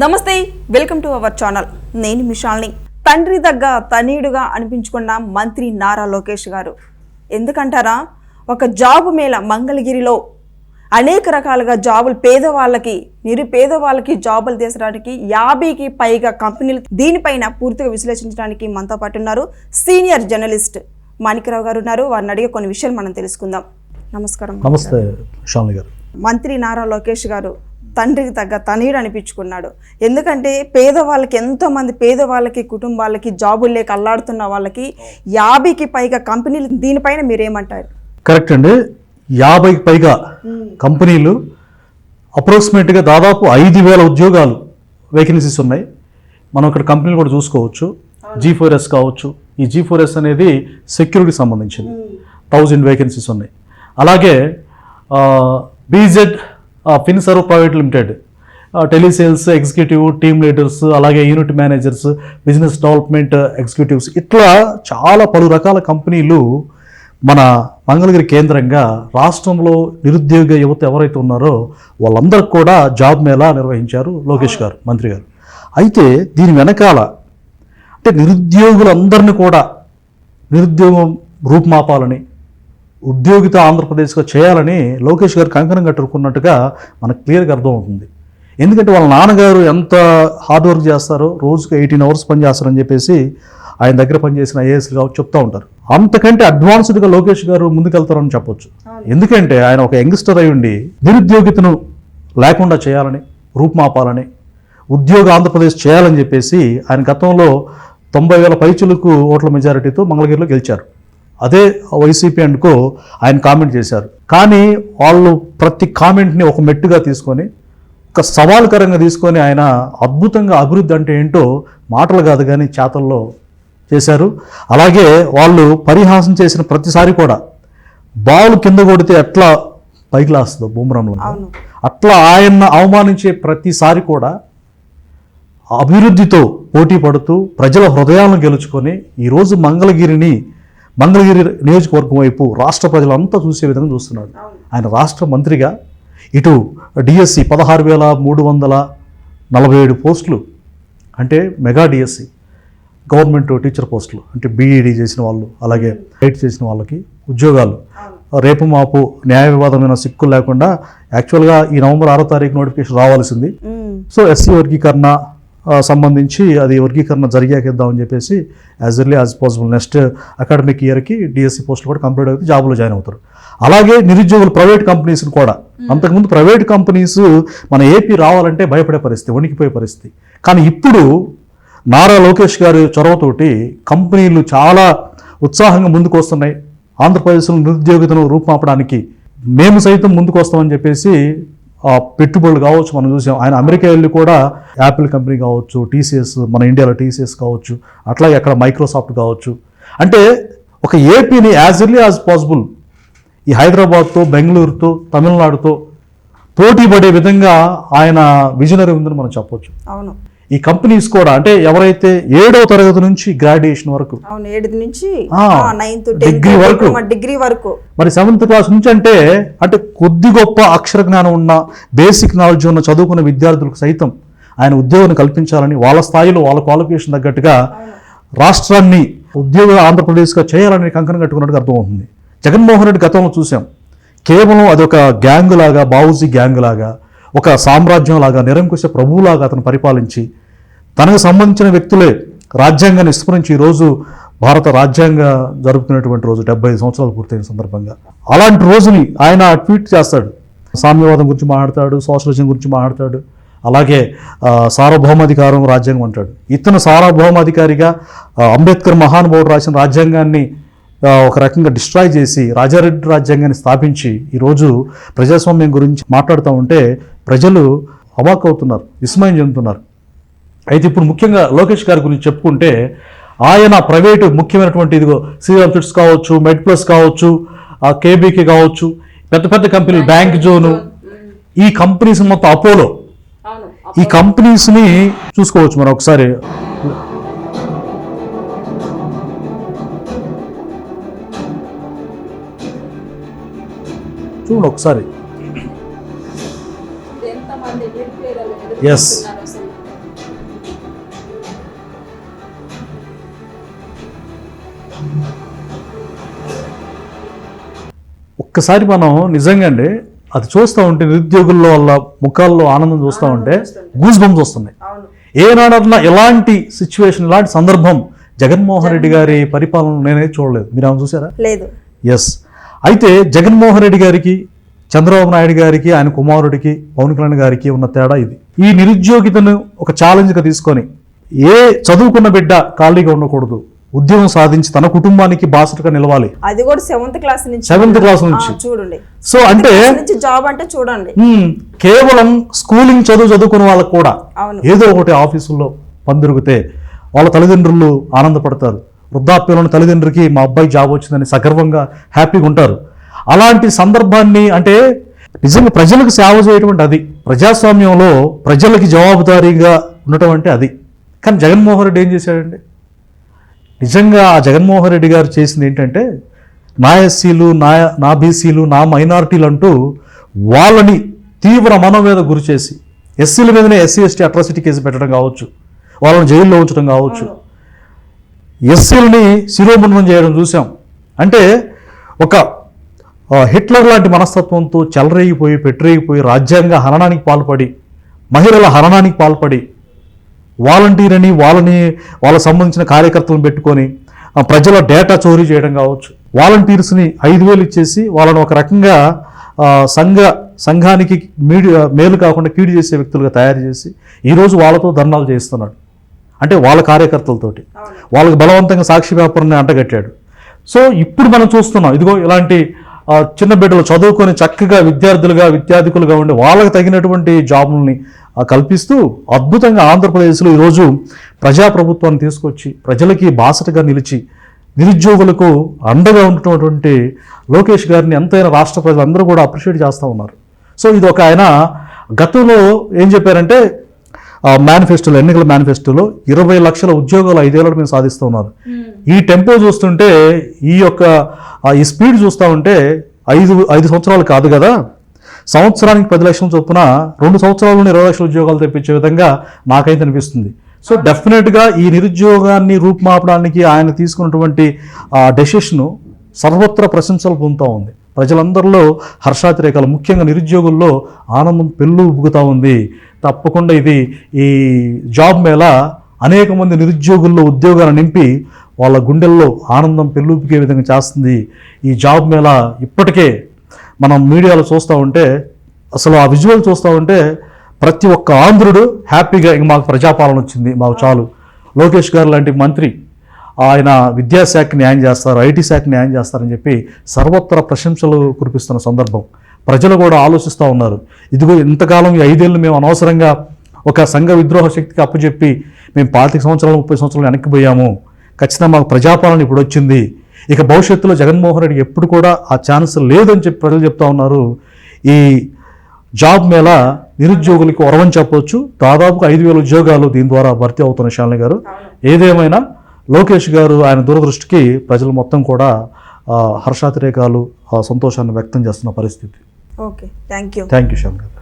నమస్తే welcome to our channel. నేను మిషాల్ని. తండ్రి దగ్గ తనీడుగా అనిపించుకున్న మంత్రి నారా లోకేష్ గారు. ఎందుకంటారా? ఒక జాబు మేళ మంగళగిరిలో అనేక రకాలుగా జాబులు పేదవాళ్ళకి నిరుపేద వాళ్ళకి జాబులు తీసడానికి యాభైకి పైగా కంపెనీలు దీనిపైన పూర్తిగా విశ్లేషించడానికి మనతో పాటు ఉన్నారు సీనియర్ జర్నలిస్ట్ మాణిక్యరావు గారు ఉన్నారు. వారిని అడిగే కొన్ని విషయాలు మనం తెలుసుకుందాం. నమస్కారం. నమస్తే గారు. మంత్రి నారా లోకేష్ గారు తండ్రికి తగ్గ తనయుడు అనిపించుకున్నాడు. ఎందుకంటే పేదవాళ్ళకి ఎంతో మంది పేదవాళ్ళకి కుటుంబాలకి జాబులు లేక అల్లాడుతున్న వాళ్ళకి యాభైకి పైగా కంపెనీలు దీనిపైన మీరేమంటారు? కరెక్ట్ అండి. యాభైకి పైగా కంపెనీలు అప్రాక్సిమేట్గా దాదాపు ఐదు వేల ఉద్యోగాలు వేకెన్సీస్ ఉన్నాయి. మనం ఇక్కడ కంపెనీలు కూడా చూసుకోవచ్చు. జీ ఫోర్ ఎస్ కావచ్చు. ఈ జీ ఫోర్ ఎస్ అనేది సెక్యూరిటీకి సంబంధించింది. థౌజండ్ వేకెన్సీస్ ఉన్నాయి. అలాగే BZ Finserv private limited. Telesales executive team leaders అలాగే unit managers business development executives ఇట్లా చాలా పలు రకాల కంపెనీలు మన మంగళగిరి కేంద్రంగా రాష్ట్రంలో నిరుద్యోగ యువత ఎవరైతే ఉన్నారో వాళ్ళందరికీ కూడా జాబ్ మేళా నిర్వహించారు లోకేష్ గారు మంత్రి గారు. అయితే దీని వెనకాల అంటే నిరుద్యోగులందరినీ కూడా నిరుద్యోగం రూపుమాపాలని ఉద్యోగిత ఆంధ్రప్రదేశ్గా చేయాలని లోకేష్ గారు కంకణం కట్టుకున్నట్టుగా మనకు క్లియర్గా అర్థమవుతుంది. ఎందుకంటే వాళ్ళ నాన్నగారు ఎంత హార్డ్ వర్క్ చేస్తారో రోజుకి ఎయిటీన్ అవర్స్ పని చేస్తారని చెప్పేసి ఆయన దగ్గర పనిచేసిన ఐఏఎస్లు కావచ్చు చెప్తా ఉంటారు. అంతకంటే అడ్వాన్స్డ్గా లోకేష్ గారు ముందుకెళ్తారని చెప్పొచ్చు. ఎందుకంటే ఆయన ఒక యంగ్స్టర్ అయి ఉండి నిరుద్యోగితను లేకుండా చేయాలని రూపుమాపాలని ఉద్యోగ ఆంధ్రప్రదేశ్ చేయాలని చెప్పేసి ఆయన గతంలో తొంభై వేల పైచులకు ఓట్ల మెజారిటీతో మంగళగిరిలో గెలిచారు. అదే వైసీపీ అండ్కో ఆయన కామెంట్ చేశారు. కానీ వాళ్ళు ప్రతి కామెంట్ని ఒక మెట్టుగా తీసుకొని ఒక సవాల్కరంగా తీసుకొని ఆయన అద్భుతంగా అభివృద్ధి అంటే ఏంటో మాటలు కాదు కానీ చేతల్లో చేశారు. అలాగే వాళ్ళు పరిహాసం చేసిన ప్రతిసారి కూడా బాల్ కింద కొడితే ఎట్లా పైకి లాస్తుందో బూమరంలో. అట్లా ఆయన అవమానించే ప్రతిసారి కూడా అభివృద్ధితో పోటీ పడుతూ ప్రజల హృదయాలను గెలుచుకొని ఈరోజు మంగళగిరిని మంగళగిరి నియోజకవర్గం వైపు రాష్ట్ర ప్రజలంతా చూసే విధంగా చూస్తున్నాడు ఆయన రాష్ట్ర మంత్రిగా ఇటు డిఎస్సి పదహారు వేల మూడు వందల నలభై ఏడు పోస్టులు అంటే మెగా డిఎస్సి గవర్నమెంట్ టీచర్ పోస్టులు అంటే బీఈడి చేసిన వాళ్ళు అలాగే ఐటీ చేసిన వాళ్ళకి ఉద్యోగాలు. రేపు మాపు న్యాయ వివాదమైన సిక్కులు లేకుండా యాక్చువల్గా ఈ నవంబర్ ఆరో తారీఖు నోటిఫికేషన్ రావాల్సింది. సో ఎస్సీ వర్గీకరణ సంబంధించి అది వర్గీకరణ జరిగాక ఇద్దామని చెప్పేసి as early as possible next academic ఇయర్కి డిఎస్సి పోస్టులు కూడా కంప్లీట్ అయితే జాబ్లో జాయిన్ అవుతారు. అలాగే నిరుద్యోగులు ప్రైవేట్ కంపెనీస్ని కూడా. అంతకుముందు ప్రైవేట్ కంపెనీస్ మన ఏపీ రావాలంటే భయపడే పరిస్థితి వణికిపోయే పరిస్థితి. కానీ ఇప్పుడు నారా లోకేష్ గారి చొరవతోటి కంపెనీలు చాలా ఉత్సాహంగా ముందుకు వస్తున్నాయి ఆంధ్రప్రదేశ్లో నిరుద్యోగితను రూపుమాపడానికి మేము సైతం ముందుకు వస్తామని చెప్పేసి పెట్టుబడులు కావచ్చు మనం చూసాం. ఆయన అమెరికా వెళ్ళి కూడా యాపిల్ కంపెనీ కావచ్చు టీసీఎస్ మన ఇండియాలో టీసీఎస్ కావచ్చు అట్లాగే అక్కడ మైక్రోసాఫ్ట్ కావచ్చు. అంటే ఒక ఏపీని యాజ్ ఎర్లీ యాజ్ పాసిబుల్ ఈ హైదరాబాద్తో బెంగళూరుతో తమిళనాడుతో పోటీ పడే విధంగా ఆయన విజనరీ ఉందని మనం చెప్పొచ్చు. అవును. ఈ కంపెనీస్ కూడా అంటే ఎవరైతే ఏడవ తరగతి నుంచి గ్రాడ్యుయేషన్ వరకు? అవును ఏడు నుంచి నైన్త్ డిగ్రీ వరకు. డిగ్రీ వరకు. మరి సెవెంత్ క్లాస్ నుంచి అంటే అంటే కొద్ది గొప్ప అక్షర జ్ఞానం ఉన్న బేసిక్ నాలెడ్జ్ ఉన్న చదువుకున్న విద్యార్థులకు సైతం ఆయన ఉద్యోగం కల్పించాలని వాళ్ళ స్థాయిలో వాళ్ళ క్వాలిఫికేషన్ తగ్గట్టుగా రాష్ట్రాన్ని ఉద్యోగ ఆంధ్రప్రదేశ్గా చేయాలని కంకణం కట్టుకున్నట్టుగా అర్థమవుతుంది. జగన్మోహన్ రెడ్డి గతంలో చూసాం. కేవలం అదొక గ్యాంగ్ లాగా బావుజీ గ్యాంగ్ లాగా ఒక సామ్రాజ్యంలాగా నిరంకుశ ప్రభువులాగా అతను పరిపాలించి తనకు సంబంధించిన వ్యక్తులే రాజ్యాంగాన్ని విస్మరించి ఈరోజు భారత రాజ్యాంగ జరుపుకునేటువంటి రోజు డెబ్బై ఐదు సంవత్సరాలు పూర్తయిన సందర్భంగా. అలాంటి రోజుని ఆయన ట్వీట్ చేస్తాడు. సామ్యవాదం గురించి మాట్లాడతాడు సోషలిజం గురించి మాట్లాడతాడు అలాగే సార్వభౌమాధికారం రాజ్యాంగం అంటాడు. ఇతను సార్వభౌమాధికారిగా అంబేద్కర్ మహానుభావుడు రాసిన రాజ్యాంగాన్ని ఒక రకంగా డిస్ట్రాయ్ చేసి రాజారెడ్డి రాజ్యాంగాన్ని స్థాపించి ఈరోజు ప్రజాస్వామ్యం గురించి మాట్లాడుతూ ఉంటే ప్రజలు అవాక్ అవుతున్నారు విస్మయం చెందుతున్నారు. అయితే ఇప్పుడు ముఖ్యంగా లోకేష్ గారి గురించి చెప్పుకుంటే ఆయన ప్రైవేటు ముఖ్యమైనటువంటి ఇదిగో శ్రీరామ్ ఫిట్స్ కావచ్చు మెడ్ ప్లస్ కావచ్చు ఆ కేబీకి కావచ్చు పెద్ద పెద్ద కంపెనీలు బ్యాంక్ జోను ఈ కంపెనీస్ మొత్తం అపోలో. ఈ కంపెనీస్ని చూసుకోవచ్చు మనం ఒకసారి. చూడండి ఒకసారి. ఎస్ ఒక్కసారి మనం నిజంగా అండి అది చూస్తూ ఉంటే నిరుద్యోగుల్లో వల్ల ముఖాల్లో ఆనందం చూస్తూ ఉంటే గూజ్ బంప్స్ వస్తున్నాయి. ఏనాడన్నా ఎలాంటి సిచ్యువేషన్ ఇలాంటి సందర్భం జగన్మోహన్ రెడ్డి గారి పరిపాలన నేనే చూడలేదు. మీరు ఆమె చూసారా? లేదు. ఎస్ అయితే జగన్మోహన్ రెడ్డి గారికి చంద్రబాబు నాయుడు గారికి ఆయన కుమారుడికి పవన్ కళ్యాణ్ గారికి ఉన్న తేడా ఇది. ఈ నిరుద్యోగితను ఒక ఛాలెంజ్గా తీసుకొని ఏ చదువుకున్న బిడ్డ ఖాళీగా ఉండకూడదు. ఉద్యోగం సాధించి తన కుటుంబానికి బాసటగా నిలవాలి. అది కూడా సెవెంత్ క్లాస్ నుంచి సెవెంత్ క్లాస్ నుంచి. చూడండి. సో అంటే జాబ్ అంటే చూడండి. కేవలం స్కూలింగ్ చదువు చదువుకున్న వాళ్ళకు కూడా ఏదో ఒకటి ఆఫీసుల్లో పని దొరికితే వాళ్ళ తల్లిదండ్రులు ఆనందపడతారు. వృద్ధాప్యంలోని తల్లిదండ్రులకి మా అబ్బాయి జాబ్ వచ్చిందని సగర్వంగా హ్యాపీగా ఉంటారు. అలాంటి సందర్భాన్ని అంటే నిజంగా ప్రజలకు సేవ చేయడం అంటే అది. ప్రజాస్వామ్యంలో ప్రజలకి జవాబుదారీగా ఉండటం అంటే అది. కానీ జగన్మోహన్ రెడ్డి ఏం చేశాడండి? నిజంగా ఆ జగన్మోహన్ రెడ్డి గారు చేసింది ఏంటంటే నా ఎస్సీలు నా నా బీసీలు నా మైనారిటీలు అంటూ వాళ్ళని తీవ్ర మనోవేద గురి చేసి ఎస్సీల మీదనే ఎస్సీ ఎస్టీ అట్రాసిటీ కేసు పెట్టడం కావచ్చు వాళ్ళని జైల్లో ఉంచడం కావచ్చు. ఎస్సీలని శిరోముండం చేయడం చూసాం. అంటే ఒక హిట్లర్ లాంటి మనస్తత్వంతో చెలరేగిపోయి పెట్టరేగిపోయి రాజ్యాంగ హననానికి పాల్పడి మహిళల హననానికి పాల్పడి వాలంటీర్ అని వాళ్ళని వాళ్ళకి సంబంధించిన కార్యకర్తలను పెట్టుకొని ప్రజల డేటా చోరీ చేయడం కావచ్చు. వాలంటీర్స్ని ఐదు వేలు ఇచ్చేసి వాళ్ళని ఒక రకంగా సంఘ సంఘానికి మీడి మేలు కాకుండా కీడు చేసే వ్యక్తులుగా తయారు చేసి ఈరోజు వాళ్ళతో ధర్నాలు చేస్తున్నాడు. అంటే వాళ్ళ కార్యకర్తలతోటి. వాళ్ళకి బలవంతంగా సాక్షి పేపర్ని అంటగట్టాడు. సో ఇప్పుడు మనం చూస్తున్నాం ఇదిగో ఇలాంటి చిన్న బిడ్డలు చదువుకొని చక్కగా విద్యార్థులుగా విద్యార్థికులుగా ఉండి వాళ్ళకి తగినటువంటి జాబుల్ని కల్పిస్తూ అద్భుతంగా ఆంధ్రప్రదేశ్లో ఈరోజు ప్రజాప్రభుత్వాన్ని తీసుకొచ్చి ప్రజలకి బాసటగా నిలిచి నిరుద్యోగులకు అండగా ఉన్నటువంటి లోకేష్ గారిని ఎంతైనా రాష్ట్ర ప్రజలందరూ కూడా అప్రిషియేట్ చేస్తూ ఉన్నారు. సో ఇది ఒక ఆయన గతంలో ఏం చెప్పారంటే మేనిఫెస్టోలో ఎన్నికల మేనిఫెస్టోలో ఇరవై లక్షల ఉద్యోగాలు ఐదేళ్ళ మీద సాధిస్తూ ఉన్నారు. ఈ టెంపో చూస్తుంటే ఈ యొక్క ఈ స్పీడ్ చూస్తూ ఉంటే ఐదు ఐదు సంవత్సరాలు కాదు కదా? సంవత్సరానికి పది లక్షల చొప్పున రెండు సంవత్సరాల్లోనే ఇరవై లక్షల ఉద్యోగాలు తెప్పించే విధంగా నాకైతే అనిపిస్తుంది. సో డెఫినెట్గా ఈ నిరుద్యోగాన్ని రూపుమాపడానికి ఆయన తీసుకున్నటువంటి డెసిషను సర్వత్ర ప్రశంసలు పొందుతూ ఉంది. ప్రజలందరిలో హర్షాతిరేకాలు ముఖ్యంగా నిరుద్యోగుల్లో ఆనందం పెళ్ళు ఉబ్బుకుతూ ఉంది. తప్పకుండా ఇది ఈ జాబ్ మేళ అనేక మంది నిరుద్యోగుల్లో ఉద్యోగాలు నింపి వాళ్ళ గుండెల్లో ఆనందం పెళ్ళూపికే విధంగా చేస్తుంది. ఈ జాబ్ మేళ ఇప్పటికే మనం మీడియాలో చూస్తూ ఉంటే అసలు ఆ విజువల్ చూస్తూ ఉంటే ప్రతి ఒక్క ఆంధ్రుడు హ్యాపీగా ఇంక మాకు ప్రజాపాలన వచ్చింది. మాకు చాలు. లోకేష్ గారు లాంటి మంత్రి ఆయన విద్యాశాఖ న్యాయం చేస్తారు ఐటీ శాఖ న్యాయం చేస్తారని చెప్పి సర్వత్ర ప్రశంసలు కురిపిస్తున్న సందర్భం. ప్రజలు కూడా ఆలోచిస్తూ ఉన్నారు. ఇదిగో ఇంతకాలం ఈ ఐదేళ్ళు మేము అనవసరంగా ఒక సంఘ విద్రోహ శక్తికి అప్పచెప్పి మేము పాతిక సంవత్సరాలు ముప్పై సంవత్సరాలు వెనక్కి పోయాము. ఖచ్చితంగా మాకు ప్రజాపాలన ఇప్పుడు వచ్చింది. ఇక భవిష్యత్తులో జగన్మోహన్ రెడ్డి ఎప్పుడు కూడా ఆ ఛాన్స్ లేదని చెప్పి ప్రజలు చెప్తా ఉన్నారు. ఈ జాబ్ మేళ నిరుద్యోగులకు వరవని చెప్పొచ్చు దాదాపుగా ఐదు వేల ఉద్యోగాలు దీని ద్వారా భర్తీ అవుతున్న శాలిని గారు. ఏదేమైనా లోకేష్ గారు ఆయన దూరదృష్టికి ప్రజలు మొత్తం కూడా హర్షాతిరేకాలు ఆ సంతోషాన్ని వ్యక్తం చేస్తున్న పరిస్థితి. Okay thank you. Thank you Shalini garu.